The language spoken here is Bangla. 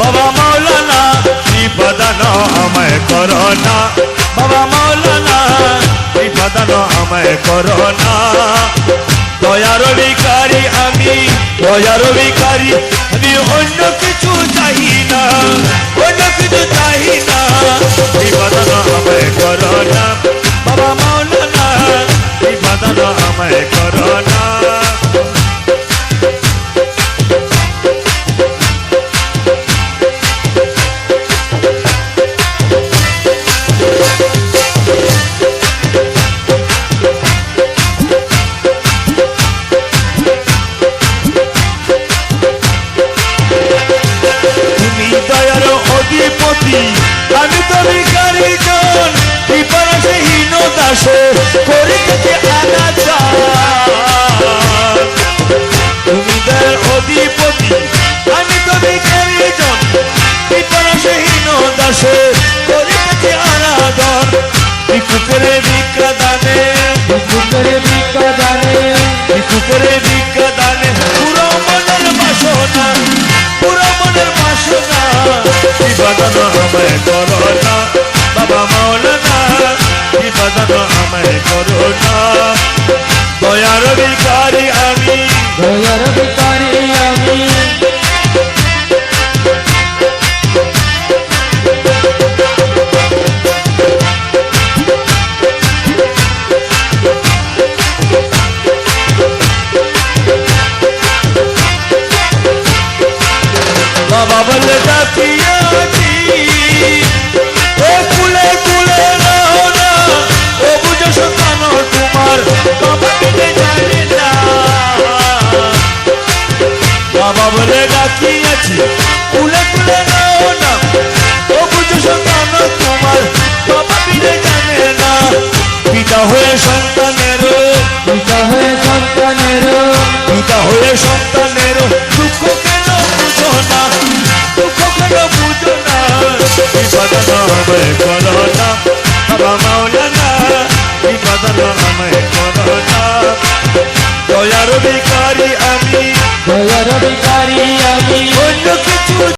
বাবা মাওলানা বিপদান আমায় করোনা। বাবা মাওলানা বিপদান আমায় করোনা। দয়ার ভিকারি আমি দয়ার ভিকারি আমি অন্য কিছু চাই না, অন্য কিছু চাই না। বিপদান আমায় করোনা। বাবা মাওলানা বিপদান আমায় অধিপতি আমি তো ভিখারি জন বিপরসে হীন দাসে, করিতেছে আনাচার তুমি দয়ার অধিপতি, আমি তো ভিখারি জন বিপরসে হীন দাসে, করিতেছে আনাদর ভিক্ষুকের ভিক্ষা দানে ভিক্ষুকের ভিক্ষা দানে ভিক্ষুকের বাসনা বিবাদন আমায় করো না বাবা মাওলানা বিবাদন আমায় করো না বলে ডাকিয়াছি কুলে কুলে রও না ও বুঝো সন্তান তোমার বাবা কেটে জানে না সন্তান পিতা হয়ে সন্তানের পিতা হয়ে সন্তানের পিতা হয়ে সন্তানের বিপদন আমায় করো না বাবা মাওলানা বিপদন हमें ভিকারি আমি দয়ার ভিখারি আমি অন্য কিছু